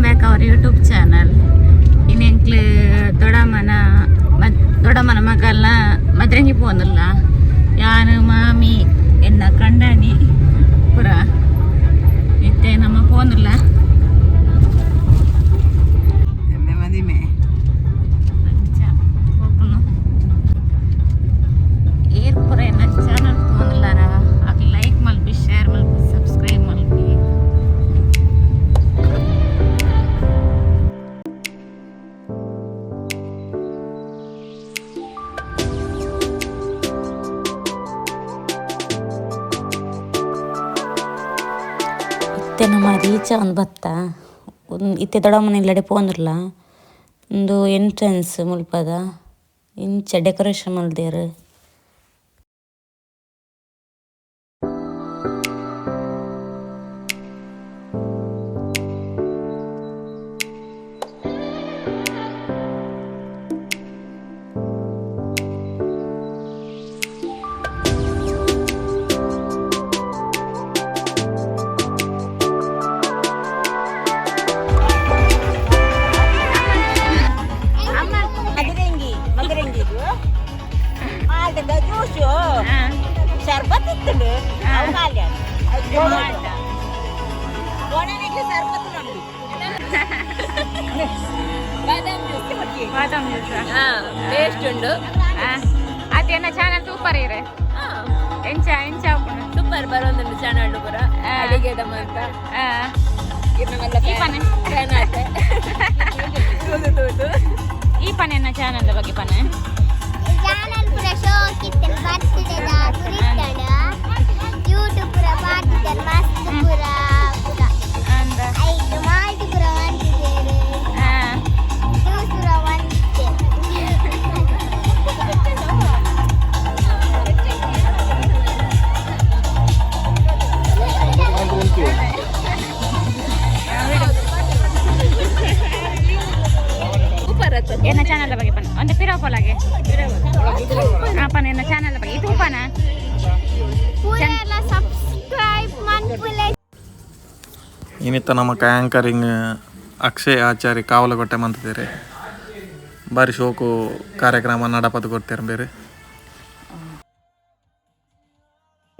Welcome back our YouTube channel ಇನ್ನೆಂಕ್ಲು ದೊಡ್ಡಮ್ಮನ ಮದ್ ದೊಡ್ಡಮ್ಮನ ಮಗಲ್ನ ಮದ್ರಂಗಿ ಪೋನಲ್ಲ ಯಾನು ಮಾಮಿ ಎನ್ನ ಕಂಡಾಣಿ ಪುರ ಇತ್ತೆ ನಮ್ಮ ಪೋನಲ್ಲ ಎಮ್ಮೆ ಮದಿಮೆ ಏರ್ ಪುರ ಎನ್ನ ಚಾನಲ್ ಪೋನಲ್ಲಾರ ನಮ್ಮ ರೀಚ ಒಂದು ಬತ್ತ. ಒಂದು ಇತ್ತೆ ದೊಡ್ಡ ಮನೆ ಇಲ್ಲಡೆ ಪೋಂದ್ರಲ್ಲ ಒಂದು ಎಂಟ್ರೆನ್ಸ್ ಮುಲ್ಪದ ಇಂಚ ಡೆಕೋರೇಷನ್ ಮಲ್ದೇರು ಶರ್ಬತ್ ಇತ್ತು ಒಣನೆಗೆ ಶರ್ಬತ್ ನೋಡಿ ಬಾದಾಮ್ ಜ್ಯೂಸ್ ಬಾದಾಮ್ ಜ್ಯೂಸ? ಟೇಸ್ಟ್ ಉಂಟು. ಅದೇನ ಚಾನಲ್ ಸೂಪರ್ ಇರೆ ಎಂಚ ಎಂಚ. ಸೂಪರ್ ಬರೋದುಂಟು ಚಾನಲ್ ಪುರ ಅಂತ. ಆ, ಈ ಪನೆ. ತೂದು ತೂದು ಈ ಪನೆ ಎನ್ನ ಚಾನಲ್ ಬಗ್ಗೆ ಪನೆ. ಯೂಟ್ಯೂಬ್ ಪುರ ಪಾತಿದ್ದಾರೆ ಮಸ್ತ್ ಪುರ. ಇನ್ನಿತ್ತ ನಮ್ಮ ಆ್ಯಂಕರಿಂಗ್ ಅಕ್ಷಯ್ ಆಚಾರ್ಯ ಕಾವಲಗೊಟ್ಟೆ ಮಂತಿದ್ದೀರಿ ಬಾರಿ ಶೋಕು ಕಾರ್ಯಕ್ರಮ ನಡಪದ ಕೊಡ್ತೀರ ಬೇರೆ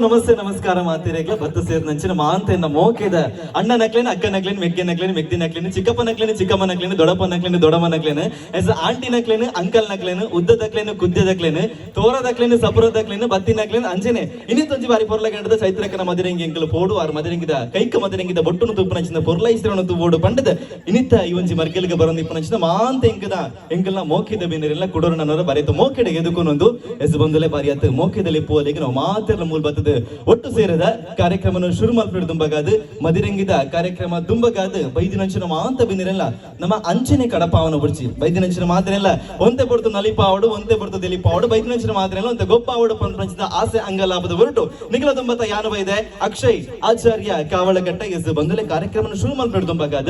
ನಮಸ್ತೆ, ನಮಸ್ಕಾರ ಮಾತಿರೇಗ್ಲ, ಭತ್ತ ಸೇರ್ ನಂಚಿನ ಮಾಂತೆ ಮೋಕೆದ ಅಣ್ಣ ನಕ್ಲೇನ, ಅಕ್ಕ ನಕ್ಲೇನ ಮೆಗ್ಗೆ ನಕ್ಲೇನ ಮೆಗ್ದಿ ನಕ್ಲೇನ, ಚಿಕ್ಕಪ್ಪ ನಕ್ಲೇನ, ಚಿಕ್ಕಮ್ಮ ನಕ್ಲೇನ ದೊಡಪ್ಪ ನಕ್ಲೇನ ದೊಡಮ್ಮ ನಕ್ಲೇನ ಎಸ್ ಆಂಟಿ ನಕ್ಲೇನ ಅಂಕಲ್ ನಕ್ಲೇನ ಉದ್ದ ದಕ್ಲೇನ ಕುದ್ದ ದಕ್ಲೇನ ತೋರ ದಕ್ಲೇನ ಸಪುರ ದಕ್ಲೇನ ಬತ್ತಿ ನಕ್ಲೇನ, ಅಂಜನೆ. ಇನ್ನಿತ್ತೊಂಜಿ ಬಾರಿ ಪೊರ್ಲ ಗಂಡದ ಚೈತ್ರಕನ ಮದಿರಂಗಿ ಎಂಕಲು ಪೋಡು, ಆರು ಮದಿರಂಗಿದ ಕೈಕ ಮದಿರಂಗಿದ ಬೊಟ್ಟುನು ತುಪ್ಪ ನಂಚಿನ ಪೊರ್ಲ ಇಸ್ರಣ ತೂಬೋಡು ಪಂಡದ. ಇನ್ನಿತ್ತ ಈ ಒಂಜಿ ಮರ್ಕೆಲ್ಗೆ ಬರೋದು ಇಪ್ಪ ನಂಚಿನ ಮಾಂತ ಎಂಕದ. ಎಂಕಲ್ನ ಮೋಕಿದ ಬೇನೆರೆಲ್ಲ ಕುಡೋರು ನನ್ನ ಬರೆತು. ಮೋಕೆಡೆ ಎದುಕೊಂಡೊಂದು ಎಸ್ ಬಂದಲೆ ಬಾರಿ ಆತು ಮೋಕೆದಲ್ಲಿ ಪೋದೆಗೆ ನಾವು ಮಾತೆಲ್ಲ ಮೂಲ ಬರ್ತದೆ ಒಟ್ಟು ಸೇರಿದ ಕಾರ್ಯಕ್ರಮವನ್ನು ಶುರು ಮಾಡ್ಬಿಡು ದುಂಬಗಾದ. ಮದಿರಂಗಿದ ಕಾರ್ಯಕ್ರಮ ದುಂಬಗಾದು. ಬೈದಿನಂಚಿನ ಮಾಂತ ಬಿಂದಿರಲ್ಲ ನಮ್ಮ ಅಂಚನೆ ಕಡಪಾವನ ಬುಡ್ಚಿ. ಬೈದಿನಂಚಿನ ಮಾತ್ರೆಲ್ಲ ಒಂತೆ ಅವಡು ನಲಿಪಾವಡು, ಒಂತೆ ಬಡ್ತು ದೆಲಿಪಾವಡು. ಬೈದಿನಂಚಿನ ಮಾತ್ರೆಲ್ಲ ಒಂತೆ ಗೊಪ್ಪಾವಡು ಪಂಚದ ಆಸೆ ಅಂಗಲಾಭದ ಹೊರಟು ನಿಖಲ ದುಂಬತ ಯಾನವ ಇದೆ? ಅಕ್ಷಯ್, ಆಚಾರ್ಯ ಕಾವಳಗಟ್ಟ ಎಸ್ ಬಂದಲೆ ಕಾರ್ಯಕ್ರಮ ಶುರು ಮಾಡ್ಬಿಡು ದುಂಬಗಾದ.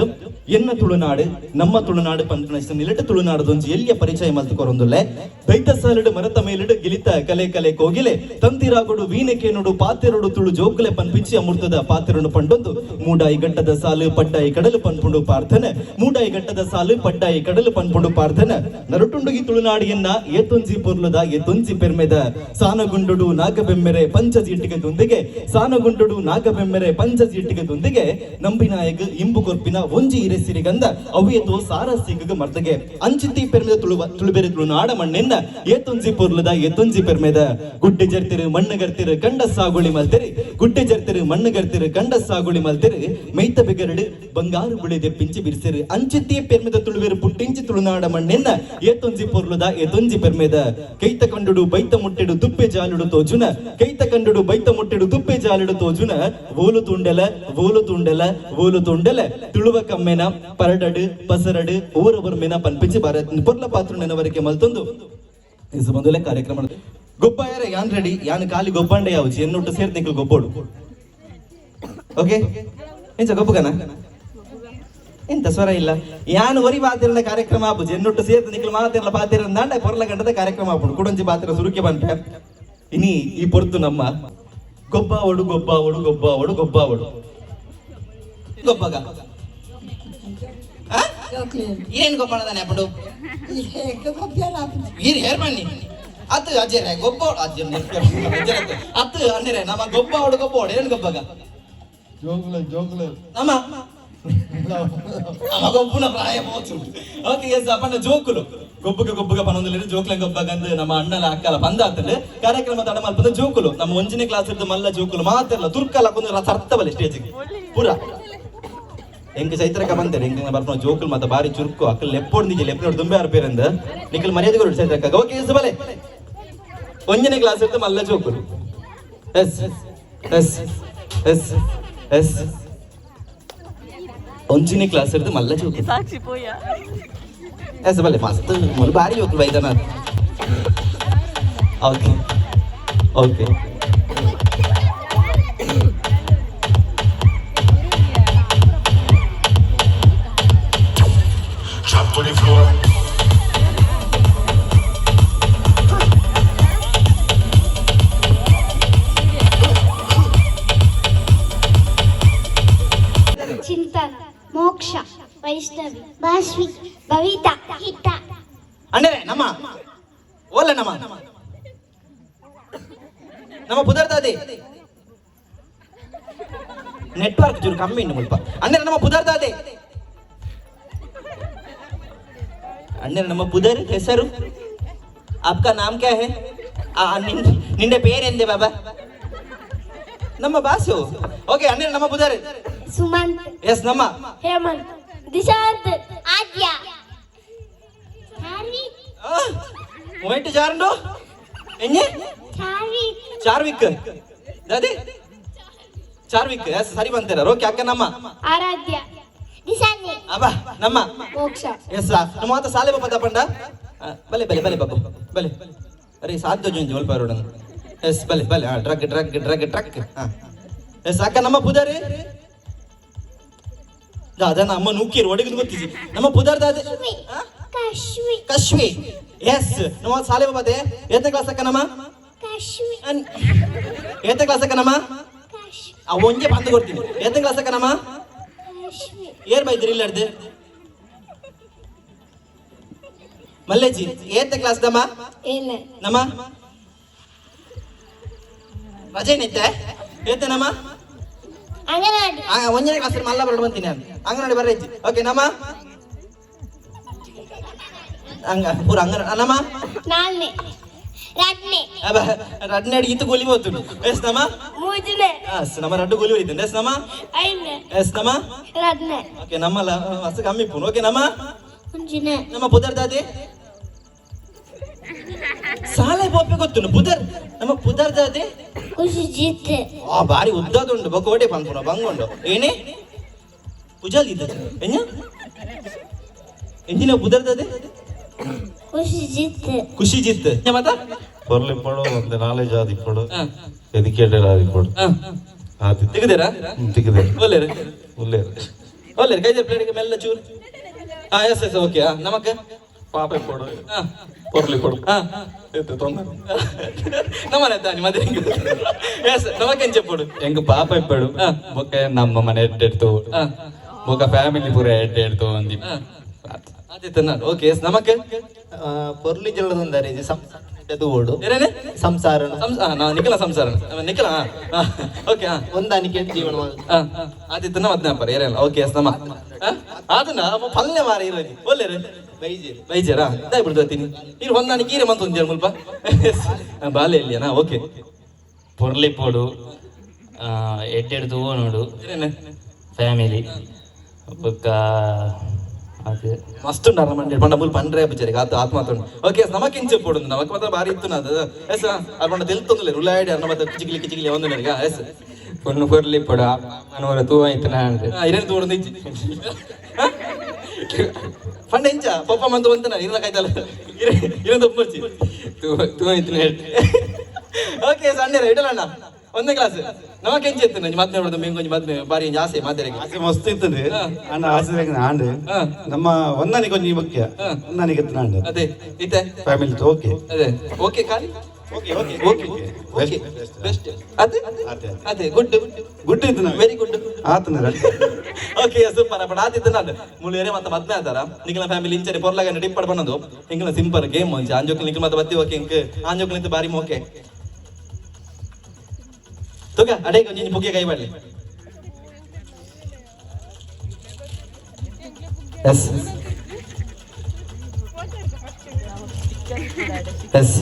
ಎನ್ನ ತುಳುನಾಡು? ನಮ್ಮ ತುಳುನಾಡು ಪಂಚ ನಿಲಟ ತುಳುನಾಡದೊಂಜಿ ಎಲ್ಲಿಯ ಪರಿಚಯ ಮಲ್ತುಕೊರೊಂದುಲ್ಲೆ ದೈತ ಸಾಲಡು ಮರತ ಮೇಲಿಡು ಗಿಲಿತ ಕಲೆ ಕಲೆ ಕೋಗಿಲೆ. ತಂತಿರಾಗುಡು ವೀಣೆ ಪಾತೆರಡು ತುಳು ಜೋಕುಲೆ ಪನ್ಪಿಚ್ಚಿ ಅಮೃತದ ಪಾತೆರನು ಪಂಡೊಂದು. ಮೂಡಾಯಿ ಗಟ್ಟದ ಸಾಲು, ಪಡ್ಡಾಯಿ ಕಡಲು ಪನ್ಪುಂಡು ಪಾರ್ಥನೆ. ಮೂಡಾಯಿ ಗಟ್ಟದ ಸಾಲು, ಪಡ್ಡಾಯಿ ಕಡಲು ಪನ್ಪುಂಡು ಪಾರ್ಥನೆ. ನರುಟುಂಡುಗಿ ತುಳುನಾಡಿಯನ್ನ ಏತೊಂಜಿ ಪೊರ್ಲುದ, ಏತೊಂಜಿ ಪೆರ್ಮೆದ. ಸಾನಗುಂಡುಡು ನಾಗಬೆಮ್ಮೆರೆ ಪಂಚಜೀಟಿಗೆದೊಂದಿಗೆ ಸಾನಗುಂಡುಡು ನಾಗಬೆಮ್ಮೆರೆ ಪಂಚಜೀಟಿಗೆದೊಂದಿಗೆ ನಂಬಿನಾಯಕ ಇಂಬು ಕೊರ್ಪಿನ ಒಂಜಿ ಇರೆಸಿರಿಗಂದ ಅವಿಯತೋ ಸಾರ ಸಿಗಗ ಮರ್ದಗೆ. ಅಂಚಿತಿ ಪೆರ್ಮೆದ ತುಳು ತುಳುಬೆರೆ ತುಳುನಾಡ ಮಣ್ಣೆನ್ನ ಏತೊಂಜಿ ಪೊರ್ಲುದ, ಏತೊಂಜಿ ಪೆರ್ಮೆದ. ಗುಡ್ಡೆ ಜರ್ತಿರು ಮಣ್ಣಗರ್ತಿರು, ಕಂಡ ಸಾಗುಳಿ ಮಲ್ತೆರಿ, ಗುಡ್ಡೆ ಜರ್ತಿರು ಮಣ್ಣಗರ್ತಿರು ಕಂಡ ಸಾಗುಳಿ ಮಲ್ತೆರಿ ಮೈತ ಬೆಗರಡು, ಬಂಗಾರು ಬುಳಿದೆ ಪಿಂಚಿ ಬಿರ್ಸಿರು ಅಂಚಿತಿ ಪೆರ್ಮೆದ ತುಳುವಿರು ಪುಟ್ಟಿಂಚಿ ತುಳುನಾಡ ಮಣ್ಣೆನ್ನ, ಏತೊಂಜಿ ಪೊರ್ಲುದ, ಏತೊಂಜಿ ಪೆರ್ಮೆದ. ಕೈತ ಕಂಡುಡು ಬೈತ ಮುಟ್ಟೆಡು ತುಪ್ಪೆ ಜಾಲುಡು ತೋಜುನ, ಕೈತ ಕಂಡುಡು ಬೈತ ಮುಟ್ಟೆಡು ತುಪ್ಪೆ ಜಾಲುಡು ತೋಜುನ, ಓಲು ತುಂಡೆಲ ಓಲು ತುಂಡೆಲ ಓಲು ತುಂಡೆಲ, ತುಳುವ ಕಮ್ಮೆನ, ಪರಡಡು, ಪಸರಡು ಊರ ಬರ್ಮೆನ ಪನ್ಪಿಂಚಿ ಬಾರ ಪೊರ್ಲ ಪಾತ್ರ ನೆನವರಿಕೆ ಮಲ್ತೊಂದು. ಈ ಬಂದುಲೆ ಕಾರ್ಯಕ್ರಮ ಯಾರ ಯಾನ್ ರೆಡಿ ಯಾನ್ ಖಾಲಿ ಗೊಬ್ಬಂಡೆ ಯಾವ್ಚಿ ಎನ್ನುಟ್ಟು ಸೇರ್ತಿಂಕ ಗೊಬ್ಬೋಡು. ಓಕೆ ಎಂಚ ಗೊಬ್ಬಗನ? ಎಂತ ಸ್ವರ ಇಲ್ಲ. ಯಾನ್ ಒರಿ ಬಾತಿರನ ಕಾರ್ಯಕ್ರಮ ಆಪುಜಿ ಎನ್ನುಟ್ಟು ಸೇರ್ತು ನಿಕ್ಲು ಮಾತಿರಲ ಬಾತಿರ ದಾಂಡ ಪೊರ್ಲ ಗಂಟದ ಕಾರ್ಯಕ್ರಮ ಆಪುಡು ಕುಡಂಜಿ ಬಾತಿರ ಸುರುಕಿ ಬಂಟೆ ಇನಿ ಈ ಪೊರ್ತು ನಮ್ಮ. ಗೊಬ್ಬ ಗೊಬ್ಬಾವಡು ಗೊಬ್ಬ ಗೊಬ್ಬಾವಡು ಗೊಬ್ಬ ಅವಳು ಗೊಬ್ಬ ಅವಳು ಗೊಬ್ಬಗ ಏನ್ ಗೊಬ್ಬಳದಾನೆ ಅಪ್ಪಡು ಹೇರ್ ಬನ್ನಿ. ಅತ್ ಅಜ್ಜನ ಗೊಬ್ಬ ಅಜ್ಜನ ಅತ್ತು ಅಂದ್ರೆ ನಮ್ಮ ಗೊಬ್ಬ ಅವಡು ಗೊಬ್ಬ ಅವಡು ಏನು ಗೊಬ್ಬಗ ಜೋಗ್ಲ ಜೋಗ್ಲ. ನಮ್ಮ? ನಮ್ಮ ಓಕೆ ಅಪ್ಪನ ಜೋಕುಲು. ಗೊಬ್ಬಗ ಗೊಬ್ಬಗ ಪನೊಂದಿಲ್ಲ ಜೋಕ್ಲ ಗೊಬ್ಬಗ ಅಂದ್ ನಮ್ಮ ಅಣ್ಣಲ ಅಕ್ಕಲ ಬಂದ ಆತಲ್ಲ ಕಾರ್ಯಕ್ರಮ ತಡ ಮಲ್ಪದ ಜೋಕುಲು. ನಮ್ಮ ಒಂಜನೇ ಕ್ಲಾಸ್ ಇದ್ದ ಮಲ್ಲ ಜೋಕುಲು ಮಾತಿರಲ್ಲ ತುರ್ಕಲ್ಲ ಕೊಂದು ಸರ್ತವಲ್ಲ ಸ್ಟೇಜಿಗೆ ಪೂರ. ಎಂಕ್ ಚೈತ್ರಕ ಬಂತಾರೆ ಎಂಕ್ ಬರ್ತಾವ ಜೋಕ್ಲು ಮತ್ತೆ ಬಾರಿ ಚುರುಕು. ಅಕ್ಕಲ್ ಲೆಪ್ಪೋಡ್ ನಿಜ ಲೆಪ್ಪೋಡ್ ತುಂಬೆ ಆರ್ಪೇರಂದ ನಿಖಲ್ ಮರ್ಯಾದೆ ಕೊಡು ಚೈತ್ರಕ ಓಕೆ ಎಸ್ ಬಲೆ. ಒಂದನೇ ಕ್ಲಾಸ್ ಇರ್ತದೆ ಮಲ್ಲ ಜೋಕುಲು ಎಸ್ ಎಸ್ ಎಸ್ ಎಸ್. ಒಂಜನೇ ಕ್ಲಾಸ್ ಇರ್ತದೆ ಮಲ್ಲ ಜೋಕುಲು ಸಾಕ್ಷಿ ಪೋಯ. ಎಸ್ ಬಲ್ಲೆ ಮಸ್ತ್ ಭಾರಿ ಹೋಗ್ಲು ಬೈದನ ಓಕೆ ಓಕೆ நம்ம புதர்தாதே ನೆಟ್ವರ್ಕ್ ಚೂರು ಕಮ್ಮಿ ಇನ್ನು ಸ್ವಲ್ಪ ಅಂದ್ರೆ ನಮ್ಮ ಪುದರ್ದ ಅದೇ ಅಂದ್ರೆ ನಮ್ಮ ಪುದರ್ ಹೆಸರು ಅಪ್ಪ ನಾಮ್ ಕ್ಯಾ ಹೇ ನಿಂಡೆ ಪೇರೆಂದೆ ಬಾಬಾ ನಮ್ಮ ಬಾಸು ಓಕೆ ಅಂದ್ರೆ ನಮ್ಮ ಪುದರ್ ಸುಮಂತ್ ಎಸ್ ನಮ್ಮ ಹೇಮಂತ್ ದಿಶಾಂತ್ ಆದ್ಯ ಮೊಮೆಂಟ್ ಜಾರಂಡು ಚಾರ್ವಿ ಚಾರ್ವಿಕ್. ಅದೇ ಚಾರ್ವಿಕ್. ಎಸ್ ಸರಿ ಬಂತೀರ ಓಕೆ ಅಕ್ಕ ನಮ್ಮ? ಆರಾಧ್ಯ. ಅಬ್ಬಾ ನಮ್ಮ? ಮೋಕ್ಷ. ಎಸ್ ನಮ್ಮ ಮಾತ ಸಾಲೆ ಬಾಬಾ ತಪಂಡ ಬಲೆ ಬಲೆ ಬಲೆ ಬಾಬು ಬಲೆ. ಅರೆ ಸಾಧ್ಯ ಜೊಂಜಿ ಒಲ್ಪ ರೋಡ ಎಸ್ ಬಲೆ ಬಲೆ. ಹಾ ಡ್ರಗ್ ಡ್ರಗ್ ಡ್ರಗ್ ಟ್ರಕ್ ಹಾ ಎಸ್ ಅಕ್ಕ ನಮ್ಮ ಪುದಾರಿ ಅದನ್ನ ಅಮ್ಮ ನೂಕಿರು ಒಡಗಿದ್ ಗೊತ್ತಿಸಿ ನಮ್ಮ ಪುದಾರ್ದ ಅದೇ ಹಾ? ಕಾಶ್ವಿ ಕಶ್ಮಿ ಎಸ್ ನಮ್ಮ ಸಾಲೆ ಬಾಬದೆ ಎತ್ತನೇ ಕ್ಲಾಸ್ ಅಕ್ಕ ನಮ್ಮ? ಕಾಶ್ವಿ ಅನ್- ಕ್ಲಾಸ್ ಅಕ್ಕ ನಮ್ಮ? ಕಾಶ್ವಿ ಆ ಒಂಜೆ ಬಂದು ಕೊಡ್ತೀನಿ. ಎತ್ತನೇ ಕ್ಲಾಸ್ ಅಕ್ಕ ನಮ್ಮ? ಕಾಶ್ವಿ ಏರ್ ಬೈದ್ರಿ ಇಲ್ಲ ಹಿಡ್ದು ಮಲ್ಲೇಜಿ ಏತ್ ಕ್ಲಾಸ್ ದಮ್ಮ ಏನ ನಮ್ಮ? ರಜೆ ಏನೈತೆ ಏತ ನಮ್ಮ? ಅಂಗನವಾಡಿ. ಒಂದನೇ ಕ್ಲಾಸ್ ಮಲ್ಲ ಬರ್ಡ್ ಬಂತೀನಿ ನಾನು. ಅಂಗನವಾಡಿ ಬರ್ರೈತಿ ಓಕೆ ನಮ್ಮ? ಹಂಗ ಪೂರ ಹಂಗ ನಮ್ಮ ನಾಲ್ನೇ. ರಡ್ನೆ. ಅಬ್ಬ ರಡ್ನಾಡಿ ಇತ್ತು ಗೋಲಿ ಹೋಗ್ತು ಎಸ್ ನಮ್ಮ ಮೂಜನೆ ಎಸ್ ನಮ್ಮ ರಡ್ಡು ಗೋಲಿ ಹೋಯ್ತು ಎಸ್ ನಮ್ಮ ಐನೆ ಎಸ್ ನಮ್ಮ ರಡ್ನೆ. ಓಕೆ ಹಸ ಕಮ್ಮಿ ಪೂನ್. ಓಕೆ ನಮ್ಮ? ಮುಂಜಿನೆ ನಮ್ಮ ಪುದರ್ ದಾದೆ? ಸಾಲೆ ಬೋಪೆ ಗೊತ್ತು ಪುದರ್? ನಮ್ಮ ಪುದರ್ ದಾದೆ? ಖುಷಿ ಜಿತ್. ಆ ಬಾರಿ ಉದ್ದದುಂಡು ಬಕೋಡೆ ಪಂಪುನ ಬಂಗೊಂಡು ಏನೇ? ಪುಜಾಲ್ ಇದ್ದ ಎಂಜ ಎಂಜಿನ ಪುದರ್ ದಾದೆ? ಖುಷಿ ಜಿತ್ ಮತ್ತ ಬರ್ಲಿ ಕೊಡು ಒಂದು ನಾಲೆಜ್ ಆದಿ ಕೊಡು. ಎಜುಕೇಟೆಡ್ ಆದಿ ಕೊಡು. ಆದಿ. ತೆಗೆದಿರಾ ತೆಗೆದೆ ಒಲ್ಲೇರು? ಒಲ್ಲೇರು. ಒಲ್ಲೇರು ಕೈದ ಪ್ಲೇಟ್ಗೆ ಮೆಲ್ಲ ಚೂರು? ಹಾ ಎಸ್ ಎಸ್ ಓಕೆ ನಮಕ್ಕೆ? ಪಾಪ ಕೊಡು. ಕೊರ್ಲಿ ಕೊಡು. ಎತ್ತು ತೊಂದರೆ ನಮ್ಮನೆ ತಾನಿ ಮದುವೆ ಎಸ್ ನಮಕ್ಕೆಂಚೆ ಕೊಡು. ಹೆಂಗ ಪಾಪ ಇಪ್ಪಡು ಬೊಕ್ಕ ನಮ್ಮ ಮನೆ ಎಡ್ಡೆಡ್ತು ಬೊಕ್ಕ ಫ್ಯಾಮಿಲಿ ಪೂರ ಎಡ್ಡೆಡ್ತು ಅಂದಿ. ಹಾ ಆದಿತ್ತು ನಾನು ಓಕೆ ಎಸ್ ನಮಕ್ಕೆ ಪೊರ್ಲಿ ಜಿಲ್ಲದೊಂದರೆ ಇದು ಸಂಸಾರದ ಓಡು. ಏನೇನೆ? ಸಂಸಾರ ಸಂಸ ಹಾ, ನಾ ನಿಖಲ ಸಂಸಾರ ನಿಖಲ ಹಾ ಓಕೆ ಹಾ ಹೊಂದಾಣಿಕೆ ಜೀವನ ಆದಿತ್ತು ನಮ್ಮ ಹದಿನಾಪರ ಏರಲ್ಲ ಓಕೆ ಎಸ್ ನಮ್ಮ ಅದನ್ನ ಪಲ್ಯ ಮಾರ ಇರೋದು ಒಳ್ಳೆ ಬೈಜೇರಿ ಬೈಜಾರಾ? ದಯ ಬಿಡ್ದು ಬರ್ತೀನಿ ನೀನು. ಹೊಂದಾಣಿ ಕೀರೆ ಮಂತ ಒಂದ್ ಮುಲ್ಪ. ಬಾಲ್ಯ ಇಲ್ಲಿಯನಾ ಓಕೆ ಪೊರ್ಲಿ ಪೋಡು ಎಡ್ಡೆಡ್ತು ನೋಡು. ಏನೇನೆ? ಫ್ಯಾಮಿಲಿ ಬೊಕ್ಕ ಮಸ್ತ್ ಉಂಡು ಮಂಡ್ಯ ಪಂಡ ಮುಲ್ ಪಂಡ್ರೆ ಬಚ್ಚರಿ ಆತ ಆತ್ಮಾತುಂಡು ಓಕೆ ನಮಕ್ ಇಂಚೆ ಪೋಡು ನಮಕ್ ಮಾತ್ರ ಬಾರಿ ಇತ್ತು ನಾದು ಎಸ್ ಅರ್ಪಂಡ ತಿಳ್ತೊಂದುಲೆ ರುಲಾಡಿ ಅರ್ನ ಮತ್ತೆ ಕಿಚಿಗಿಲಿ ಕಿಚಿಗಿಲಿ ಒಂದು ನನಗ ಎಸ್ ಪೊನ್ನು ಪೊರ್ಲಿ ಪೋಡು ಮನವರ ತೂ ಆಯ್ತು ನಾನು ಇರೇನು ತೋಡು ಇಜ್ಜಿ ಪಂಡ ಇಂಚ ಪಪ್ಪ ಮಂತ ಬಂತ ನಾನು ಇರಲ್ಲ ಕಾಯ್ತಲ್ಲ ಇರೋದು ಒಪ್ಪರ್ಚಿ ತೂ ತೂ ಆಯ್ತು ಓಕೆ ಸಣ್ಣ ಇಡಲಣ್ಣ ಒಂದನೇ ಕ್ಲಾಸ್ ನಮ ಎಂಚೆ ಇತ್ತು ನಂಗೆ ಮತ್ತೆ ನೋಡೋದು ಮೆಂಗ್ ಕೊಂಚ ಮತ್ತೆ ಬಾರಿ ಜಾಸ್ತಿ ಮಾತಾಡಿ ಆಸೆ ಮಸ್ತ್ ಇರ್ತದೆ. ಅಣ್ಣ ಆಸೆ ಆಂಡ್ ಹಾ. ನಮ್ಮ ಒಂದನಿಗೆ ಒಂಜಿ ಮುಖ್ಯ. ಒಂದನಿಗೆ ಒಂದನಿಗೆ ಆಂಡ್ ಅದೇ ಇತ್ತೆ? ಫ್ಯಾಮಿಲಿ ಓಕೆ ಅದೇ. ಓಕೆ ಖಾಲಿ? Okay okay okay okay best ಅದೇ? ಅದೇ. ಅದೇ. ಗುಡ್. ಗುಡ್ ಇತ್ತು ನಾವು ವೆರಿ ಗುಡ್ ಆತನ ಓಕೆ ಸೂಪರ್ ಬಟ್ ಆತಿತ್ತು ನಾನು ಮುಳಿಯರೆ ಮತ್ತೆ ಮದ್ವೆ ಆತರ ನಿಖಿಲ ಫ್ಯಾಮಿಲಿ ಇಂಚರಿ ಪೊರ್ಲಾಗ ಡಿಪ್ ಪಡ್ ಬಂದದು ಇಂಗಿನ ಸಿಂಪಲ್ ಗೇಮ್ ಒಂಜಿ ಅಂಜೋಕ್ ನಿಖಿಲ್ ಮತ್ತೆ ಬತ್ತಿ ಓಕೆ ಇಂಕ್ ಅಂಜೋಕ್ ನಿಂತು ಬಾರಿ ಮೋಕೆ. ಬಡ್ಲಿ ಎಸ್ ಎಸ್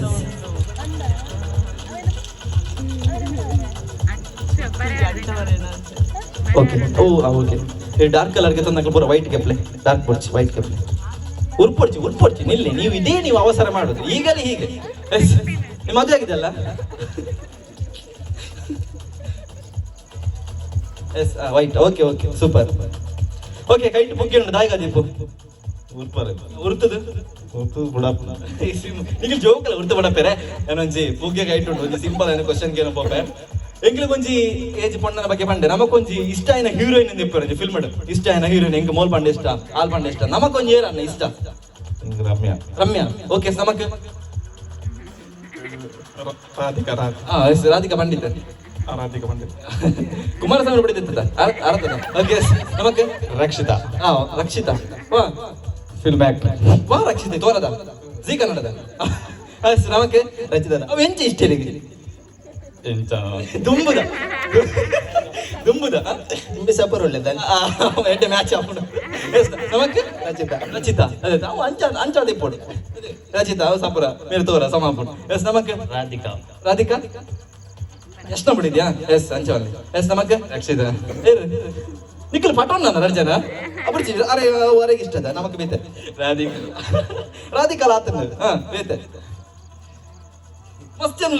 ಓಕೆ ಓ ಓಕೆ ಈ ಡಾರ್ಕ್ ಕಲರ್ಗೆ ತಂದಾಗ ಪೂರ ವೈಟ್ ಕೆಪ್ಲೆ. ಡಾರ್ಕ್ ಪೊಡ್ಚಿ ವೈಟ್ ಕೆಪ್ಲೆ. ಉರ್ಪೊಡ್ಚಿ ಉರ್ಪೊಡ್ಚಿ ನಿಲ್ಲಿ, ನೀವು ಇದೇ ನೀವು ಅವಸರ ಮಾಡುದು. ಈಗಲೇ ಹೀಗೆ. ನಿಮ್ಮ ಮದುವೆ ಆಗಿದೆಲ್ಲ yes white okay okay super okay kite book ಉಂಟು ದಾಯಿಗ ದೀಪು ಉರ್ಪರೆ ಉರ್ತದು ಉರ್ತು ಬುಡಪ್ಪ ನಿಖಿಲ್ ಜೋಕಲ್ಲ ಉರ್ತು ಬಡಪೇರೆ ಏನೊಂಜಿ ಬುಗ್ಗೆ ಕೈಟ್ ಉಂಟು ಒಂಜಿ ಸಿಂಪಲ್ ಆಯ್ನ ಕ್ವಶನ್ ಕೇನೋ ಪೋಪೆ ಎಂಕ್ಲು ಒಂಜಿ ಏಜ್ ಪೊಣ್ಣನ ಬಗ್ಗೆ ಪಂಡೆ ನಮಕೊಂಜಿ ಇಷ್ಟ ಆಯ್ನ ಹೀರೋಯಿನ್ ಎಂದು ಇಪ್ಪರು ಫಿಲ್ಮ್ ಇಷ್ಟ ಆಯ್ನ ಹೀರೋಯಿನ್ ಎಂಕ್ ಮೋಲ್ ಪಂಡೆ ಇಷ್ಟ ಆಲ್ ಪಂಡೆ ಇಷ್ಟ ನಮಕೊಂಜಿ ಏರನ್ನ ಇಷ್ಟ ಹಿಂಗ್ ರಮ್ಯಾ ರಮ್ಯಾ ಓಕೆ ನಮಕ್ ರಾಧಿಕಾ ರಾಧಿಕಾ ಹಾ ಎಸ್ ರಾಧಿಕಾ ಪಂಡಿತ ರಾಧಿಕಾ ಪಂಡಿತ್ ಕುಮಾರಸ್ವಾಮಿ ಪಡಿತಿತ್ತ ಅರ್ಥದ ಓಕೆ ನಮಕ್ ರಕ್ಷಿತಾ. ಹಾ ರಕ್ಷಿತಾ. ವಾ. ಫಿಲ್ಮ್ ಆಕ್ಟರ್ ವಾ ರಕ್ಷಿತ ತೋರದ. ಜಿ ಕನ್ನಡದ. ಎಸ್ ನಮಕ್ ರಚಿತ ಅವು ಎಂಚ ಇಷ್ಟ ಎಂಚ. ದುಂಬುದ. ದುಂಬುದ ನಿಂಬೆ ಸಪರ್ ಒಳ್ಳೆದ? ಎಡ್ಡೆ ಮ್ಯಾಚ್ ಆಪುಂಡು ನಮಕ್ಕೆ? ನಮಕ್ ರಚಿತ. ರಚಿತ. ಅದೇ ಅವು ಅಂಚ ಅಂಚ ದಿಪ್ಪೋಡು ರಚಿತ ಅವು ಸಪುರ. ಮೇರೆ ತೋರ ಸಮಾಪುಂಡು ಎಸ್ ನಮಕ್ಕೆ? ರಾಧಿಕಾ. ರಾಧಿಕಾ? ಎಷ್ಟು ನಂಬರ್ ಎಸ್ ಅಂಚವಲ್ಲಿ ಎಸ್ ನಮಕ್ ರಕ್ಷಿತ. ನಿಖಿಲ್ ಪಟೋನ್ ನಾನು ರಜನ ಅಪರಿಚಿ ಅರೆ ವರೆಗೆ ಇಷ್ಟದ? ನಮಕ್ ಬೇತೆ. ರಾಧಿಕಾ. ರಾಧಿಕಾ ಆತನ ಹಾ ಬೇತೆ. ಮಸ್ತ್ ಜನ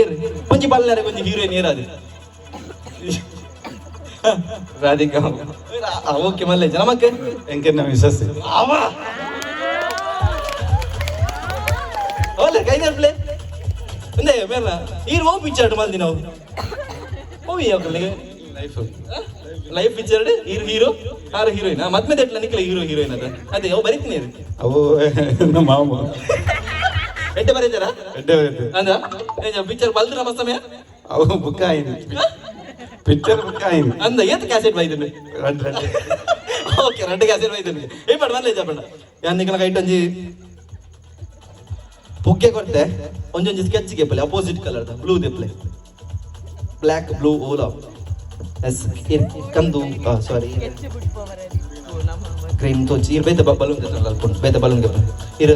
ಏರ್ ಕೊಂಚ ಬಲ್ಲಾರೆ ಕೊಂಚ ಹೀರೋಯಿನ್ ರಾಧಿಕಾ. ರಾಧಿಕಾ ಓಕೆ ಮಲ್ಲೇಜ್. ನಮಕ್ಕೆ ಎಂಕೆನ್ನ ವಿಶ್ವಾಸ. ಅವ! ಮಾಡ್ತಾರೆ ಕೈನರ್ ಪ್ಲೇ ಒಂದೇ ಮೇಲ ಈರು ಓ ಪಿಚ್ಚರ್ಡ್ ಮಲ್ದಿ ನಾವು ಓವಿ ಯಾವ್ದಲ್ಲಿಗೆ ಲೈಫ್ ಲೈಫ್ ಪಿಚ್ಚರ್ಡ್ ಈರ್ ಹೀರೋ ಆರ್ ಹೀರೋಯಿನ್ ಮತ್ತೆ ಮತ್ತೆ ಎಟ್ಲ ನಿಕ್ಲ ಹೀರೋ ಹೀರೋಯಿನ್ ಅದ ಅದೇ ಅವು ಬರೀತೀನಿ ಅವು ನಮ್ಮ ಮಾವು ಎಡ್ಡೆ ಬರೀತಾರ ಎಡ್ಡೆ ಬರೀತಾರೆ ಅಂದ್ರ ಪಿಕ್ಚರ್ ಬಲ್ದ್ರ ನಮ್ಮ ಸಮಯ ಅವು ಬುಕ್ ಆಯ್ತು ಪಿಚ್ಚರ್ ಬುಕ್ ಆಯ್ತು ಅಂದ ಏತ್ ಕ್ಯಾಸೆಟ್ ಬೈದನು ಓಕೆ ರಂಡ್ ಕ್ಯಾಸೆಟ್ ಬೈದನು ಏ ಪಡ ಮಲ್ಲೇಜ ಪಡ ಯಾನ್ ನಿಕ್ಲ ಕೈಟ್ ಅಂಜಿ ಪುಗ್ಗೆ ಕೊಡ್ತೆ ಒಂಜೊಂಜಿ ಸ್ಕೆಚ್ ಗೆಪ್ಪಲೆ ಅಪೋಸಿಟ್ ಕಲರ್ ಬ್ಲೂ ದೆಪ್ಲೆ ಬ್ಲ್ಯಾಕ್ ಬ್ಲೂ ಓಲ್ ಎಸ್ ಕಂದು ಸಾರಿ ಕ್ರೀಮ್ ತೋಚಿ ಇರ್ ಬೇತ ಬಲೂನ್ ಬೇತ ಬಲೂನ್ ಗೆಪ್ಪಲೆ ಇರ್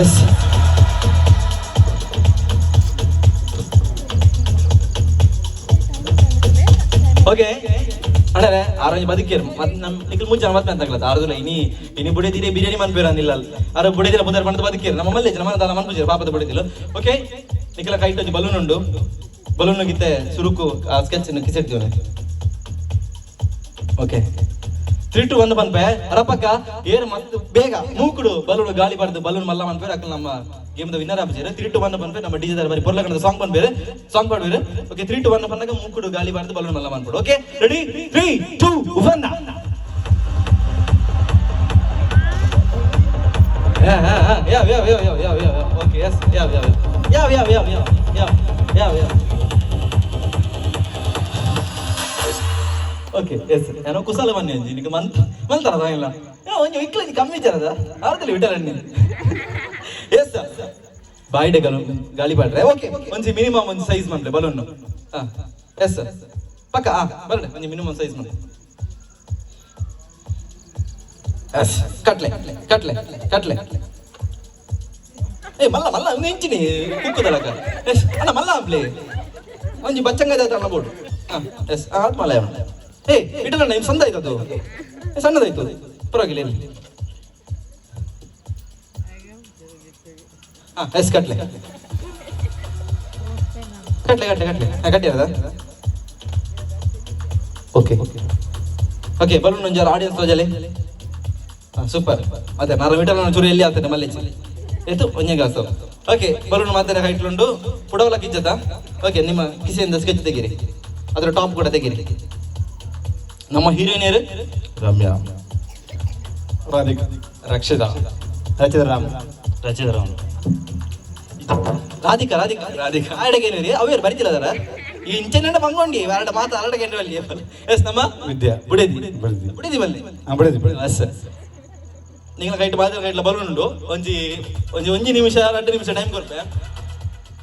ಎಸ್ ಓಕೆ ಅಣ್ಣರೆ ಆರೋಗ್ಯ ಬದುಕಿರ್. ಮತ್ ನಮ್ ನಿಖಿಲ್ ಮುಂಚೆ ಮತ್ತೆ ಅಂತ ಆಗ್ಲತ್ತ? ಆರುದಿಲ್ಲ ಇನಿ ಇನಿ ಬುಡಿದಿರಿ ಬಿರಿಯಾನಿ ಮನ್ಪೇರ ಅಂದಿಲ್ಲ ಅರ ಬುಡಿದಿರ ಬುದರ್ ಬಂದು ಬದುಕಿರ್. ನಮ್ಮ ಮಲ್ಲಿ ನಮ್ಮ ದಾನ ಮನ್ಪುಜಿರ ಪಾಪದ ಬುಡಿದಿಲ್ಲ ಓಕೆ ನಿಖಿಲ ಕೈಟ್ ಒಂಜಿ ಬಲೂನ್ ಉಂಡು. ಬಲೂನ್ ಗಿತ್ತೆ, ಸುರುಕು, ಆ ಸ್ಕೆಚ್ ಕಿಸೆಡ್ತೀವಿ ಓಕೆ ತ್ರೀ ಟು ಒನ್ ಬಂದ್ಪೆ ಅರಪಕ್ಕ ಏರ್ ಮಸ್ತ್ ಬೇಗ ಮೂಕುಡು ಬಲೂನ್ ಗಾಳಿ ಬಡ್ದು ಬಲೂನ್ ಮಲ್ಲ ಬಂದ್ಪೇರೆ ಅಕ್ಕ ನಮ್ಮ ಗೇಮ್ ದ ವಿನ್ನರ್ ಆಪಜೇರೆ ತ್ರೀ ಟು ಒನ್ ಬಂದ್ಪೆ ನಮ್ಮ ಡಿಜೆ ಬರಿ ಪೊರ್ಲಕಣದ ಸಾಂಗ್ ಬಂದ್ಬೇರೆ ಸಾಂಗ್ ಪಾಡ್ಬೇರೆ ಓಕೆ ತ್ರೀ ಟು ಒನ್ ಬಂದಾಗ ಮೂಕುಡು ಗಾಳಿ ಬಡ್ದು ಬಲೂನ್ ಮಲ್ಲ ಬಂದ್ಬಿಡು okay ready three two one Yeah, yeah, yeah, yeah, yeah, yeah, yeah, yeah. Okay, yes, yeah, yeah, yeah, yeah, yeah, yeah, okay yes ಏನೋ ಕುಸಲ ಬನ್ನಿ ಅಂಜಿ ನಿಮಗೆ ಮಂತ್ ಮಂತಾರದ ಇಲ್ಲ ಒಂಜಿ ಇಕ್ಲ ಕಮ್ಮಿ ಜರದ ಆರ್ದಲ್ಲಿ ಬಿಟ್ಟರಣ್ಣಿ ಎಸ್ ಬಾಯ್ಡೆ ಗಲು, ಗಾಳಿ ಬಾಡ್ರೆ ಓಕೆ ಒಂಜಿ ಮಿನಿಮಮ್ ಒಂದು ಸೈಜ್ ಮಾಡ್ರೆ ಬಲೂನ್. ಹಾ. ಎಸ್ ಪಕ್ಕ ಹಾಂ ಬರ್ಡೆ ಒಂಜಿ ಮಿನಿಮಮ್ ಸೈಜ್ ಮಾಡಿ ಎಸ್ ಕಟ್ಲೆ ಕಟ್ಲೆ ಕಟ್ಲೆ. ಏ, ಮಲ್ಲ ಮಲ್ಲ ಇಂಚಿನಿ ಕುಕ್ಕುದಲಕ ಎಸ್ ಅಣ್ಣ ಮಲ್ಲ ಪ್ಲೇ ಒಂಜಿ ಹತ್ರ ಅಣ್ಣ ಬೋಡು. ಎಸ್ ಆತ್ ಮಲ ಏ ಇಡಲ್ಲ ಇನ್ನು ಸಂದ ಆಯ್ತು ಅದು. ಏ, ಸಣ್ಣದಾಯ್ತು ಪರವಾಗಿಲ್ಲ ಇಲ್ಲಿ ಹಾ ಎಸ್ ಕಟ್ಲೆ. ಕಟ್ಲೆ ಕಟ್ಲೆ ಕಟ್ಲೆ. ಹಾ ಕಟ್ಟಿ ಓಕೆ ಓಕೆ ಬಲೂನ್ ಒಂಜಾರು ಆಡಿಯನ್ಸ್ ರಜಲೆ ಸೂಪರ್ ಅದೇ ನಾನು ಮೀಟರ್ ಚೂರು ಎಲ್ಲಿ ಆಗ್ತದೆ ಮಲ್ಲೆ ಎತ್ತು ಒಂಜೆ ಗಾಸ. ಓಕೆ ಬಲೂನ್ ಮಾತ್ರ ಹೈಟ್ಲುಂಡು ಪುಡವಲ ಕಿಜ್ಜದ ಓಕೆ ನಿಮ್ಮ ಕಿಸೆಯಿಂದ ಸ್ಕೆಚ್ ತೆಗೀರಿ. ಅದರ ಟಾಪ್ ಕೂಡ ತೆಗೀರಿ. ನಮ್ಮ ಹೀರೋಯಿನಿಯರು ರಮ್ಯಾ. ರಾಧಿಕಾ. ರಕ್ಷಿತಾ. ರಚಿತ ರಾಮ್. ರಾಧಿಕಾ ರಾಧಿಕಾ. ರಾಧಿಕಾ. ಆಡಗೇರಿ ಅವ್ಯಾರು ಬರಿತಿಲ್ಲ ಅದರ? ಈ ಇಂಚನೆಂಡ ಬಂಗೊಂಡಿ ಎರಡು ಮಾತು ಅರಡಗೆ ಅಲ್ಲಿ ಎಸ್ ನಮ್ಮ? ವಿದ್ಯಾ. ಬುಡೇದಿ. ಬುಡೇದಿ. ಬುಡೇದಿ ಬಲ್ಲಿ ಆ, ಬುಡೇದಿ ಎಸ್. ನಿಂಗಳ ಕೈಟ್ ಬಾಜು ಕೈಟ್ಲ ಉಂಡು. ಒಂಜಿ ಒಂಜಿ ಒಂಜಿ ನಿಮಿಷ ಎರಡು ನಿಮಿಷ ಟೈಮ್ ಕೊಡ್ಪೆ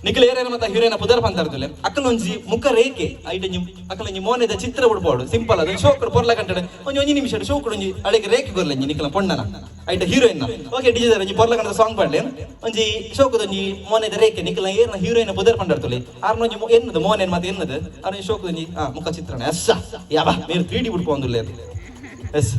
ನಿಖಿಲ್ ಏರೇನ ಮತ್ತೆ ಹೀರೋಯಿನ ಪುದರ್ ಪಂತ ಇರ್ತಲೆ ಒಂಜಿ ಮುಖ ರೇಖೆ ಐಟ ಅಕ್ಕಲ ಒಂಜಿ ಮೋನೆದ ಚಿತ್ರ ಬಿಡ್ಬೋಡು ಸಿಂಪಲ್ ಅದು. ಶೋಕಡ್ ಪೊರ್ಲ ಕಂಟಡೆ ಒಂಜಿ ಒಂಜಿ ನಿಮಿಷ ಶೋಕಡ್ ಒಂಜಿ ಅಡಿಗೆ ರೇಖೆ ಕೊರ್ಲೆಂಜಿ ನಿಖಿಲ ಪೊಣ್ಣನ. ಐಟ ಹೀರೋಯಿನ್ ಓಕೆ ಡಿಜೆ ಒಂಜಿ ಪೊರ್ಲ ಕಂಡ ಸಾಂಗ್ ಪಾಡ್ಲೆ. ಒಂಜಿ ಶೋಕದ ಒಂಜಿ ಮೋನೆದ ರೇಖೆ, ನಿಖಿಲ ಏರ್ನ ಹೀರೋಯಿನ ಪುದರ್ ಪಂಡ ಇರ್ತಲೆ ಆರ್ನ ಒಂಜಿ ಮೊ- ಎನ್ನದು? ಮೋನೆನ್ ಮತ್ತೆ ಎನ್ನದು? ಅರ್ನ ಶೋಕದ ಒಂಜಿ, ಆ, ಮುಖ ಚಿತ್ರಣ. ಎಸ್ ಯಾವ మీరు ತ್ರೀ ಡಿ ಬಿಡ್ಕೊಂದುಲ್ಲೆ ಎಸ್